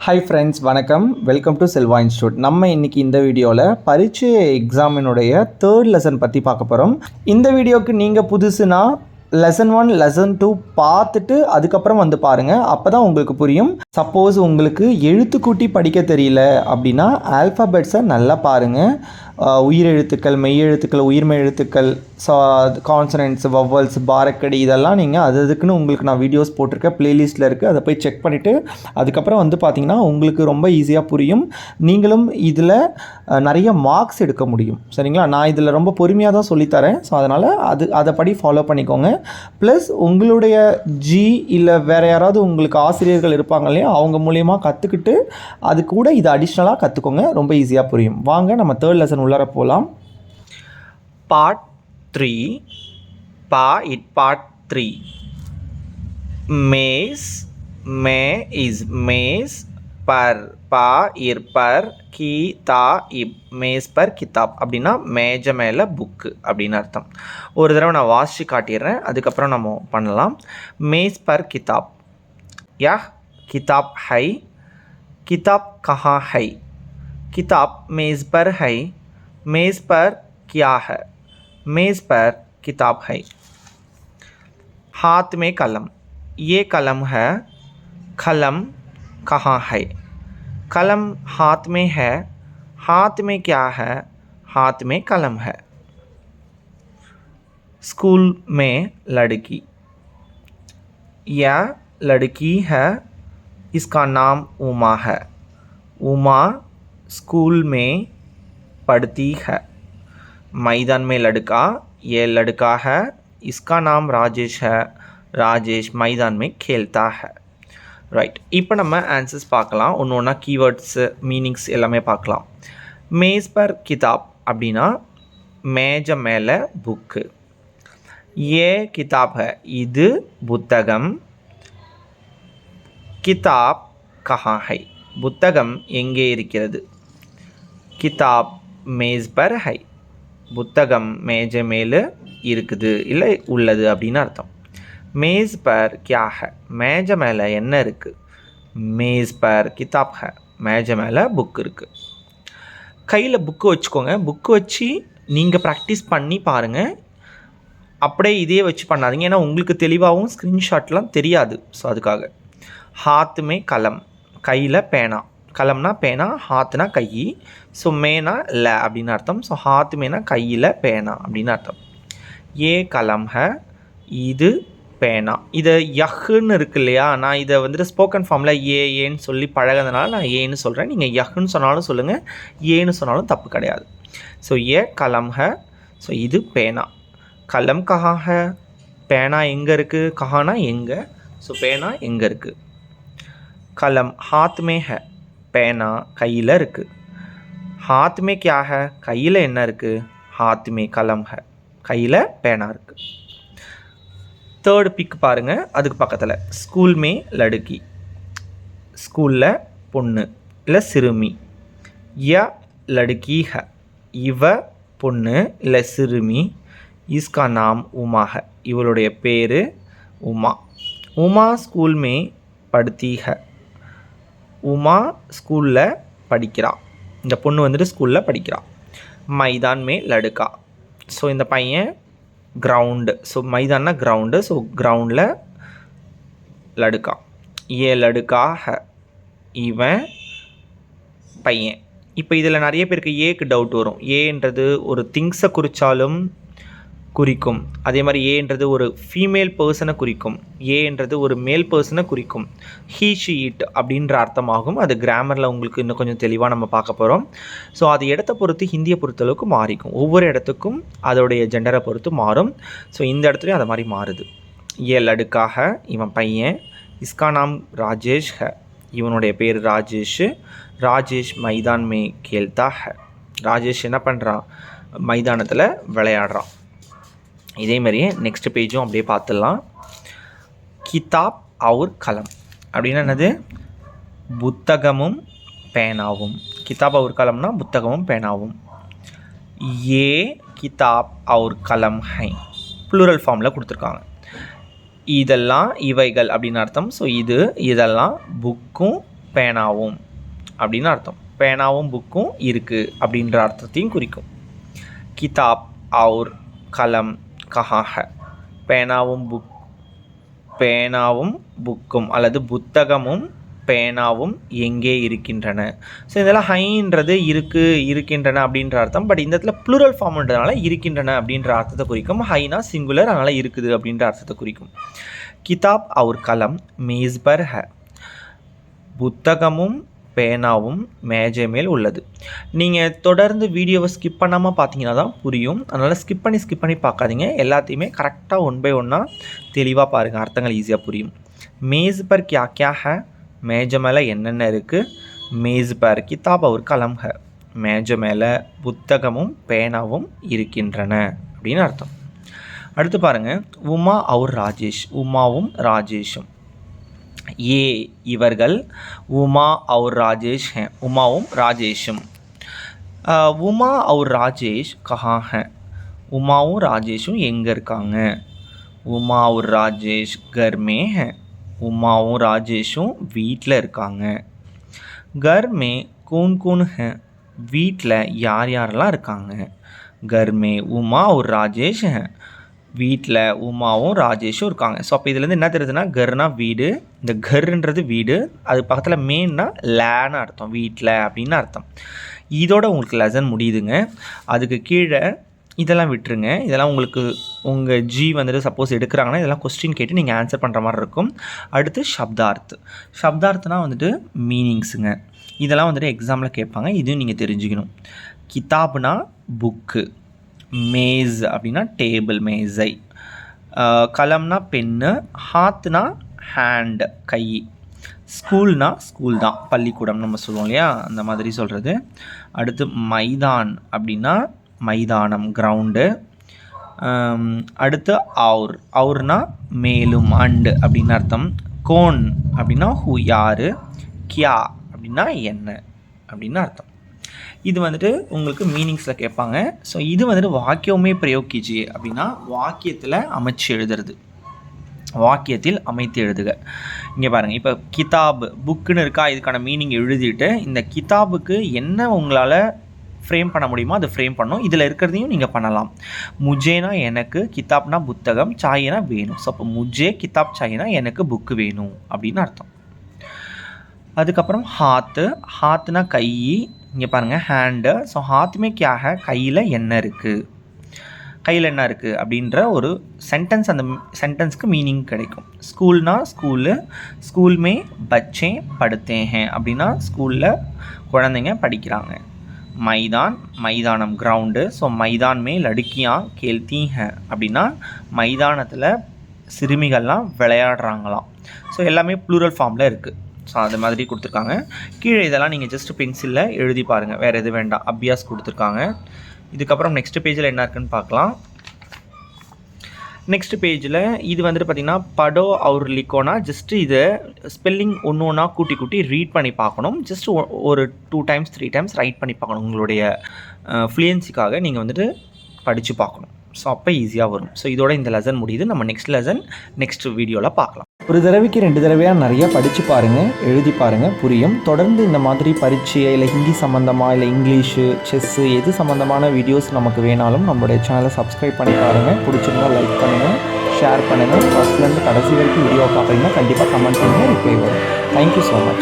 Hi friends வணக்கம். Welcome to Selva institute நம்ம இன்னைக்கு இந்த வீடியோவில் பரீட்சை எக்ஸாமினுடைய தேர்ட் லெசன் பற்றி பார்க்க போகிறோம் இந்த வீடியோக்கு நீங்கள் புதுசுனா லெசன் ஒன் லெசன் டூ பார்த்துட்டு அதுக்கப்புறம் வந்து பாருங்கள் அப்போ தான் உங்களுக்கு புரியும். சப்போஸ் உங்களுக்கு எழுத்துக்கூட்டி படிக்க தெரியல அப்படின்னா ஆல்ஃபாபெட்ஸை நல்லா பாருங்கள் உயிரெழுத்துக்கள் மெய்யெழுத்துக்கள் உயிர்மெய் எழுத்துக்கள் ஸோ கான்சனன்ட்ஸ் வவ்வல்ஸ் பாரக்கடி இதெல்லாம் நீங்கள் அது அதுக்குன்னு உங்களுக்கு நான் வீடியோஸ் போட்டிருக்கேன். ப்ளேலிஸ்ட்டில் இருக்குது அதை போய் செக் பண்ணிவிட்டு அதுக்கப்புறம் வந்து பார்த்தீங்கன்னா உங்களுக்கு ரொம்ப ஈஸியாக புரியும். நீங்களும் இதில் நிறைய மார்க்ஸ் எடுக்க முடியும். சரிங்களா? நான் இதில் ரொம்ப பொறுமையாக தான் சொல்லித்தரேன். ஸோ அதனால் அது அதை படி ஃபாலோ பண்ணிக்கோங்க. ப்ளஸ் உங்களுடைய ஜி இல்லை வேறு யாராவது உங்களுக்கு ஆசிரியர்கள் இருப்பாங்க இல்லையா? அவங்க மூலயமா கற்றுக்கிட்டு அது கூட இது அடிஷ்னலாக கற்றுக்கோங்க ரொம்ப ஈஸியாக புரியும். வாங்க நம்ம தேர்ட் லெசன் உள்ளார போகலாம் பார்ட் த்ரீ பா இட் பார்ட் த்ரீ மேஸ் மே இஸ் மேஸ் பர் பா இர் பர் கி தா இப் மேஸ் பர் கிதாப் அப்படின்னா மேஜை மேலே புக்கு அப்படின்னு அர்த்தம் ஒரு தடவை நான் வாசித்து காட்டிடுறேன் அதுக்கப்புறம் நம்ம பண்ணலாம் மேஸ் பர் கிதாப் யா கிதாப் ஹை किताब कहाँ है किताब मेज़ पर है मेज़ पर क्या है मेज़ पर किताब है हाथ में कलम ये कलम है कलम कहाँ है कलम हाथ में है। हाथ में क्या है? हाथ में कलम है। स्कूल में लड़की। यह लड़की है, इसका नाम उमा है। उमा स्कूल में पढ़ती है। मैदान में लड़का, ये लड़का है, इसका नाम राजेश है। राजेश मैदान में खेलता है। ரைட் இப்போ நம்ம ஆன்சர்ஸ் பார்க்கலாம். ஒன்று ஒன்றா கீவேர்ட்ஸு மீனிங்ஸ் எல்லாமே பார்க்கலாம். மேஸ் பர் கிதாப் அப்படின்னா மேஜ மேலே புக்கு ஏ கிதாப் ஹ இது புத்தகம். கிதாப் கஹா ஹை புத்தகம் எங்கே இருக்கிறது? கிதாப் மேஸ் பர் ஹை புத்தகம் மேஜ மேலே இருக்குது இல்லை உள்ளது அப்படின்னு அர்த்தம். மேஸ் பர் கியா ஹை மேஜை மேலே என்ன இருக்குது மேஸ் பர் கிதாப் ஹ. மேஜை மேலே புக் இருக்குது கையில் புக்கு வச்சுக்கோங்க. புக்கு வச்சு நீங்கள் ப்ராக்டிஸ் பண்ணி பாருங்கள் அப்படியே இதே வச்சு பண்ணாதீங்க. ஏன்னா உங்களுக்கு தெளிவாகவும் ஸ்க்ரீன்ஷாட்லாம் தெரியாது. ஸோ அதுக்காக. ஹாத்துமே கலம். கையில் பேனா. கலம்னா பேனா ஹாத்துனா கை. ஸோ மேனா ல அப்படின்னு அர்த்தம். ஸோ ஹாத்து மேனா கையில் பேனா அப்படின்னு அர்த்தம். ஏ கலம் ஹ. இது பேனா. இதை யஹ்ன்னு இருக்கு இல்லையா? நான் இதை வந்துட்டு ஸ்போக்கன் ஃபார்மில் ஏ ஏன்னு சொல்லி பழகுனதுனால நான் ஏன்னு சொல்கிறேன் நீங்கள் யஹ்ன்னு சொன்னாலும் சொல்லுங்கள் ஏன்னு சொன்னாலும் தப்பு கிடையாது. ஸோ ஏ கலம் ஹ. ஸோ இது பேனா. கலம் கஹா ஹ. பேனா எங்கே இருக்குது கஹானா எங்கே? ஸோ பேனா எங்கே இருக்குது கலம் ஹாத்மே ஹ. பேனா கையில் இருக்குது ஹாத்மே கியா ஹ? கையில் என்ன இருக்குது ஹாத்மே கலம் ஹ. கையில் பேனா இருக்குது தேர்ட் பிக் பாருங்கள் அதுக்கு பக்கத்தில். ஸ்கூல் மே லடுக்கி. ஸ்கூலில் பொண்ணு. இல்லை சிறுமி. ய லடுக்கி ஹ. இவ பொண்ணு. இல்லை சிறுமி. இஸ்கா நாம் உமா ஹ. இவளுடைய பேர் உமா. உமா ஸ்கூல் மே படுத்தி ஹ. உமா ஸ்கூலில் படிக்கிறான் இந்த பொண்ணு வந்துட்டு ஸ்கூலில் படிக்கிறான் மைதான் மே லடுக்கா. ஸோ இந்த பையன் கிரவுண்டு ஸோ மைதானா கிரவுண்டு ஸோ கிரவுண்டில் லடுக்கா. ஏ லடுக்கா ஹ இவன் பையன். இப்போ இதில் நிறைய பேருக்கு ஏக்கு டவுட் வரும். ஏன்றது ஒரு திங்ஸை குறித்தாலும் குறிக்கும். அதே மாதிரி ஏன்றது ஒரு ஃபீமேல் பர்சனை குறிக்கும். ஏன்றது ஒரு மேல் பர்சனை குறிக்கும். ஹீ ஷி இட் அப்படின்ற அர்த்தமாகும். அது கிராமரில் உங்களுக்கு இன்னும் கொஞ்சம் தெளிவாக நம்ம பார்க்க போகிறோம் ஸோ அது இடத்த பொறுத்து ஹிந்தியை பொறுத்தளவுக்கு மாறிக்கும். ஒவ்வொரு இடத்துக்கும் அதோடைய ஜெண்டரை பொறுத்து மாறும். ஸோ இந்த இடத்துலையும் அது மாதிரி மாறுது. ஏ லடுக்காக இவன் பையன். இஸ்கா நாம் ராஜேஷ் ஹ. இவனுடைய பேர் ராஜேஷ். ராஜேஷ் மைதான் மே கேல்தா ஹ. ராஜேஷ் என்ன பண்ணுறான் மைதானத்தில் விளையாடுறான். இதே மாதிரியே நெக்ஸ்ட் பேஜும் அப்படியே பார்த்துடலாம். கிதாப் அவுர் கலம். அப்படின்னா என்னது? புத்தகமும் பேனாவும். கிதாப் அவுர் கலம்னா புத்தகமும் பேனாவும். ஏ கிதாப் அவுர் கலம் ஹை. ப்ளூரல் ஃபார்மில் கொடுத்துருக்காங்க. இதெல்லாம் இவைகள் அப்படின்னு அர்த்தம். ஸோ இது இதெல்லாம் புக்கும் பேனாவும் அப்படின்னு அர்த்தம். பேனாவும் புக்கும் இருக்குது அப்படின்ற அர்த்தத்தையும் குறிக்கும். கிதாப் அவுர் கலம் கஹாஹ. பேனாவும் புக் பேனாவும் புக்கும் அல்லது புத்தகமும் பேனாவும் எங்கே இருக்கின்றன? ஸோ இதெல்லாம் ஹைன்றது இருக்குது இருக்கின்றன அப்படின்ற அர்த்தம். பட் இந்த இடத்துல ப்ளூரல் ஃபார்ம்ன்றதுனால இருக்கின்றன அப்படின்ற அர்த்தத்தை குறிக்கும். ஹைனா சிங்குலர் அதனால் இருக்குது அப்படின்ற அர்த்தத்தை குறிக்கும். கிதாப் அவர் கலம் மேஸ்பர் ஹ புத்தகமும் பேனாவும் மேஜை மேல் உள்ளது. நீங்கள் தொடர்ந்து வீடியோவை ஸ்கிப் பண்ணாமல் பார்த்தீங்கன்னா தான் புரியும். அதனால் ஸ்கிப் பண்ணி ஸ்கிப் பண்ணி பார்க்காதீங்க எல்லாத்தையுமே கரெக்டாக ஒன் பை ஒன்னாக தெளிவாக பாருங்கள் அர்த்தங்கள் ஈஸியாக புரியும். மேஸ் பர் கியா கியா மேஜை மேலே என்னென்ன இருக்குது மேஸ் பர் கிதாப் அவர் கலம் ஹ மேஜை மேலே புத்தகமும் பேனாவும் இருக்கின்றன அப்படின்னு அர்த்தம். அடுத்து பாருங்கள் உமா அவர் ராஜேஷ். உமாவும் ராஜேஷும். ஏ இவர்கள் உமா और ராஜேஷ் हैं உமாவும் ராஜேஷும் அஹ், உமா और ராஜேஷ் கஹா हैं உமாவும் ராஜேஷும் எங்கே இருக்காங்க உமா और ராஜேஷ் घर में हैं உமாவும் ராஜேஷும் வீட்டில் இருக்காங்க घर में कौन कौन है வீட்டில் யார் யாரெல்லாம் இருக்காங்க घर में உமா और ராஜேஷ் हैं வீட்டில் உமாவும் ராஜேஷும் இருக்காங்க. ஸோ அப்போ இதுலேருந்து என்ன தெரியுதுன்னா கர்னா வீடு இந்த கர்ன்றது வீடு அது பக்கத்தில் மெயின்னா லேன்னு அர்த்தம் வீட்டில் அப்படின்னு அர்த்தம். இதோட உங்களுக்கு லெசன் முடியுதுங்க. அதுக்கு கீழே இதெல்லாம் விட்டுருங்க. இதெல்லாம் உங்களுக்கு உங்கள் ஜி வந்துட்டு சப்போஸ் எடுக்கிறாங்கன்னா இதெல்லாம் கொஸ்டின் கேட்டு நீங்கள் ஆன்சர் பண்ணுற மாதிரி இருக்கும். அடுத்து சப்தார்த். சப்தார்த்னா வந்துட்டு மீனிங்ஸுங்க இதெல்லாம் வந்துட்டு எக்ஸாமில் கேட்பாங்க. இதையும் நீங்கள் தெரிஞ்சுக்கணும். கிதாப்னா புக்கு மேஸ் அப்படின்னா டேபிள் மேசை கலம்னா பென்னு ஹாத்னா ஹேண்ட் கை. ஸ்கூல்னா ஸ்கூல் தான் பள்ளிக்கூடம் நம்ம சொல்லுவோம் இல்லையா? அந்த மாதிரி சொல்கிறது அடுத்து மைதான் அப்படின்னா மைதானம் கிரவுண்டு. அடுத்து அவுர். அவுர்னா மேலும் அண்டு அப்படின்னு அர்த்தம். கோன் அப்படின்னா ஹூ யார்? கியா அப்படின்னா என்ன அப்படின்னு அர்த்தம். இது வந்துட்டு உங்களுக்கு மீனிங்ஸில் கேட்பாங்க. ஸோ இது வந்துட்டு வாக்கியமே பிரயோக் அப்படின்னா வாக்கியத்தில் அமைச்சு எழுதுறது. வாக்கியத்தில் அமைத்து எழுதுக. இங்கே பாருங்கள் இப்போ கிதாப் புக்குன்னு இருக்கா இதுக்கான மீனிங் எழுதிட்டு இந்த கிதாபுக்கு என்ன உங்களால் ஃப்ரேம் பண்ண முடியுமோ அதை ஃப்ரேம் பண்ணும். இதில் இருக்கிறதையும் நீங்கள் பண்ணலாம். முஜேனா எனக்கு கிதாப்னா புத்தகம் சாயினா வேணும். ஸோ அப்போ முஜே கிதாப் சாயினா எனக்கு புக்கு வேணும் அப்படின்னு அர்த்தம். அதுக்கப்புறம் ஹாத்து ஹாத்துனா கை இங்கே பாருங்கள் ஹேண்டு ஸோ ஹாத்துமே கையில் என்ன இருக்குது கையில் என்ன இருக்குது அப்படின்ற ஒரு சென்டென்ஸ் அந்த சென்டென்ஸ்க்கு மீனிங் கிடைக்கும். ஸ்கூல்னா ஸ்கூலு ஸ்கூல் மே பச்சே படுத்தே அப்படின்னா ஸ்கூலில் குழந்தைங்க படிக்கிறாங்க. மைதான் மைதானம் கிரவுண்டு ஸோ மைதான்மே லடுக்கியாக லடுக்கியான் கேள்த்தி அப்படின்னா மைதானத்தில் சிறுமிகள்லாம் விளையாடுறாங்களாம். ஸோ எல்லாமே ப்ளூரல் ஃபார்மில் இருக்குது ஸோ அது மாதிரி கொடுத்துருக்காங்க. கீழே இதெல்லாம் நீங்கள் ஜஸ்ட் பென்சிலில் எழுதி பாருங்கள் வேறு எது வேண்டாம். அபியாஸ் கொடுத்துருக்காங்க. இதுக்கப்புறம் நெக்ஸ்ட் பேஜில் என்ன இருக்குன்னு பார்க்கலாம். நெக்ஸ்ட் பேஜில் இது வந்துட்டு பார்த்திங்கன்னா படோ அவர் லிக்கோனா ஜஸ்ட் இதை ஸ்பெல்லிங் ஒன்று ஒன்றா கூட்டி கூட்டி ரீட் பண்ணி பார்க்கணும். ஜஸ்ட் ஒரு two times three times write பண்ணி பார்க்கணும். உங்களுடைய ஃப்ளூயன்சிக்காக நீங்கள் வந்துட்டு படித்து பார்க்கணும். ஸோ அப்போ ஈஸியாக வரும். ஸோ இதோட இந்த லெசன் முடியுது. நம்ம நெக்ஸ்ட் லெசன் நெக்ஸ்ட் வீடியோவில் பார்க்கலாம். ஒரு தடவைக்கு ரெண்டு தடவையாக நிறைய படித்து பாருங்கள் எழுதி பாருங்கள் புரியும். தொடர்ந்து இந்த மாதிரி பரீட்சையை இல்லை ஹிந்தி சம்மந்தமாக இல்லை இங்கிலீஷு செஸ்ஸு எது சம்மந்தமான வீடியோஸ் நமக்கு வேணாலும் நம்மளுடைய சேனலை சப்ஸ்கிரைப் பண்ணி பாருங்கள் பிடிச்சிருந்தா லைக் பண்ணுங்கள் ஷேர் பண்ணுங்கள் ஃபஸ்ட்லேருந்து கடைசி வரைக்கும் வீடியோ பார்க்குறீங்கன்னா கண்டிப்பாக கமெண்ட் பண்ணுங்கள் ரிப்ளை வரும். Thank you so much